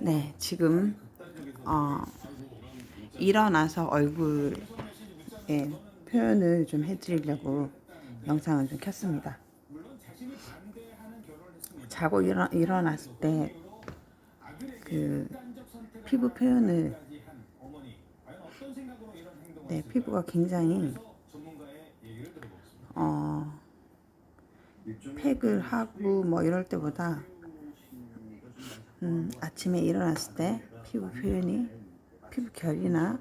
네, 지금 어, 일어나서 얼굴에 표현을 좀 해드리려고 영상을 좀 켰습니다. 자고 일어, 일어났을 때 그 피부 표현을 네, 피부가 굉장히 어, 팩을 하고 뭐 이럴 때보다 음, 아침에 일어났을 때 피부 표현이 피부 결이나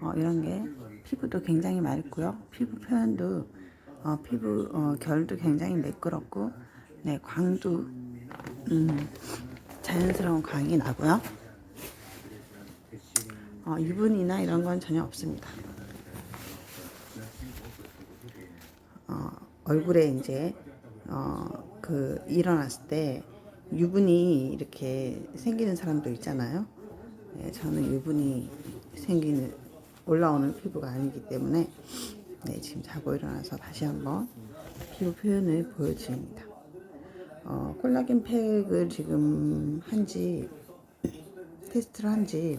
어, 이런 게 피부도 굉장히 맑고요. 피부 표현도 어, 피부 어, 결도 굉장히 매끄럽고 네 광도 음, 자연스러운 광이 나고요. 어, 유분이나 이런 건 전혀 없습니다. 어, 얼굴에 이제 어, 그 일어났을 때 유분이 이렇게 생기는 사람도 있잖아요. 네, 저는 유분이 생기는 올라오는 피부가 아니기 때문에 네, 지금 자고 일어나서 다시 한번 피부 표현을 보여드립니다. 어, 콜라겐 팩을 지금 한지 테스트를 한지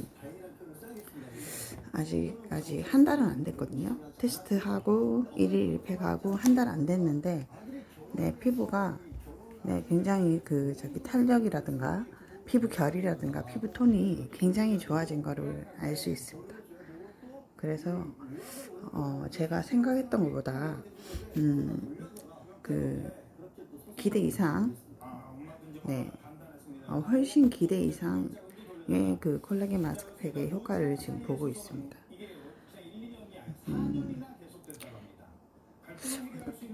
아직 아직 한 달은 안 됐거든요. 테스트하고 일일 1팩하고 한 달 안 됐는데 네, 피부가 네, 굉장히 그 저기 탄력이라든가 피부 결이라든가 피부 톤이 굉장히 좋아진 거를 알 수 있습니다. 그래서 어, 제가 생각했던 것보다 음, 그 기대 이상 네 어, 훨씬 기대 이상의 그 콜라겐 마스크팩의 효과를 지금 보고 있습니다.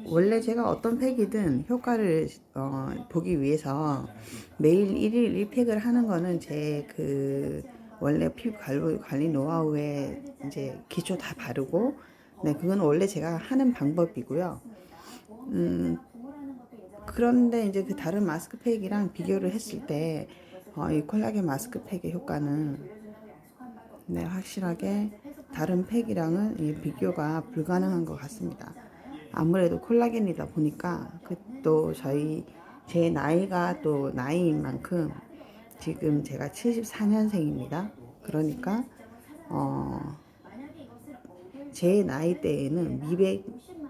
원래 제가 어떤 팩이든 효과를 어, 보기 위해서 매일 1일 1팩을 하는 거는 제 그 원래 피부 관리, 노하우에 이제 기초 다 바르고 네 그건 원래 제가 하는 방법이고요. 음, 그런데 이제 그 다른 마스크팩이랑 비교를 했을 때, 어, 이 콜라겐 마스크팩의 효과는, 네, 확실하게 다른 팩이랑은 이 비교가 불가능한 것 같습니다. 아무래도 콜라겐이다 보니까, 그 또 저희, 제 나이가 또 나이인 만큼, 지금 제가 74년생입니다. 그러니까, 어, 제 나이 때에는 미백,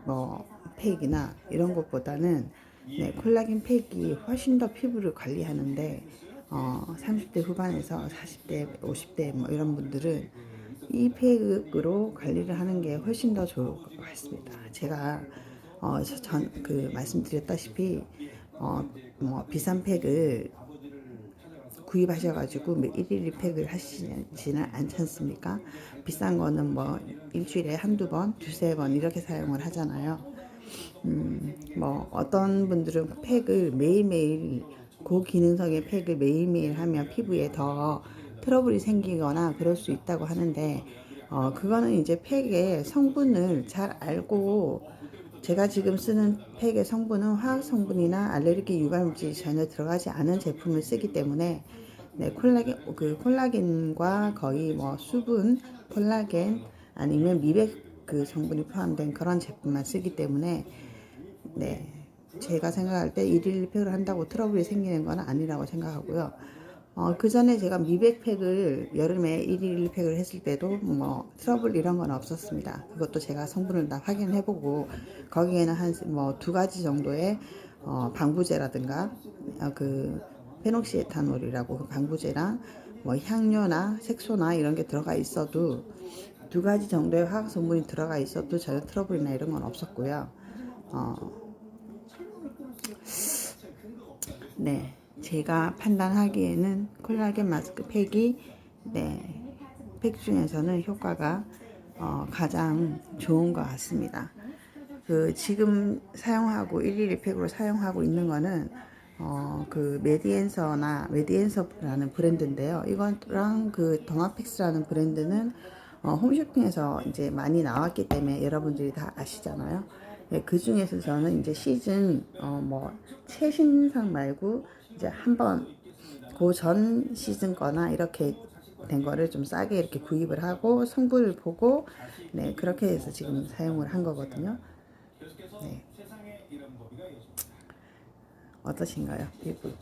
뭐, 팩이나 이런 것보다는 네, 콜라겐 팩이 훨씬 더 피부를 관리하는데 어, 30대 후반에서 40대, 50대 뭐 이런 분들은 이 팩으로 관리를 하는 게 훨씬 더 좋을 것 같습니다. 제가 어, 전 그 말씀드렸다시피 어, 뭐 비싼 팩을 구입하셔가지고 뭐 일일 팩을 하시지는 않지 않습니까? 비싼 거는 뭐 일주일에 한두 번, 두세 번 이렇게 사용을 하잖아요. 음, 뭐 어떤 분들은 팩을 매일매일 고기능성의 팩을 매일매일 하면 피부에 더 트러블이 생기거나 그럴 수 있다고 하는데 어, 그거는 이제 팩의 성분을 잘 알고 제가 지금 쓰는 팩의 성분은 화학 성분이나 알레르기 유발 물질이 전혀 들어가지 않은 제품을 쓰기 때문에 네, 콜라겐 그 콜라겐과 거의 뭐 수분, 콜라겐 아니면 미백 그 성분이 포함된 그런 제품만 쓰기 때문에 네 제가 생각할 때 일일 팩을 한다고 트러블이 생기는 건 아니라고 생각하고요. 어, 그 전에 제가 미백팩을 여름에 일일 팩을 했을 때도 뭐 트러블 이런 건 없었습니다. 그것도 제가 성분을 다 확인해보고 거기에는 한 뭐 두 가지 정도의 어, 방부제라든가 어, 그 페녹시에탄올이라고 그 방부제랑 뭐 향료나 색소나 이런 게 들어가 있어도 두 가지 정도의 화학 성분이 들어가 있어도 전혀 트러블이나 이런 건 없었고요. 어, 네, 제가 판단하기에는 콜라겐 마스크 팩이 네, 팩 중에서는 효과가 어, 가장 좋은 것 같습니다. 그 지금 사용하고 1일 1팩으로 사용하고 있는 거는 어, 그 메디엔서나 메디엔서라는 브랜드인데요. 이거랑 그 동아팩스라는 브랜드는 어, 홈쇼핑에서 이제 많이 나왔기 때문에 여러분들이 다 아시잖아요. 네, 그 중에서 저는 이제 시즌 어, 뭐 최신상 말고 이제 한번 그 전 시즌 거나 이렇게 된 거를 좀 싸게 이렇게 구입을 하고 성분을 보고 네 그렇게 해서 지금 사용을 한 거거든요. 네. 어떠신가요, 피부?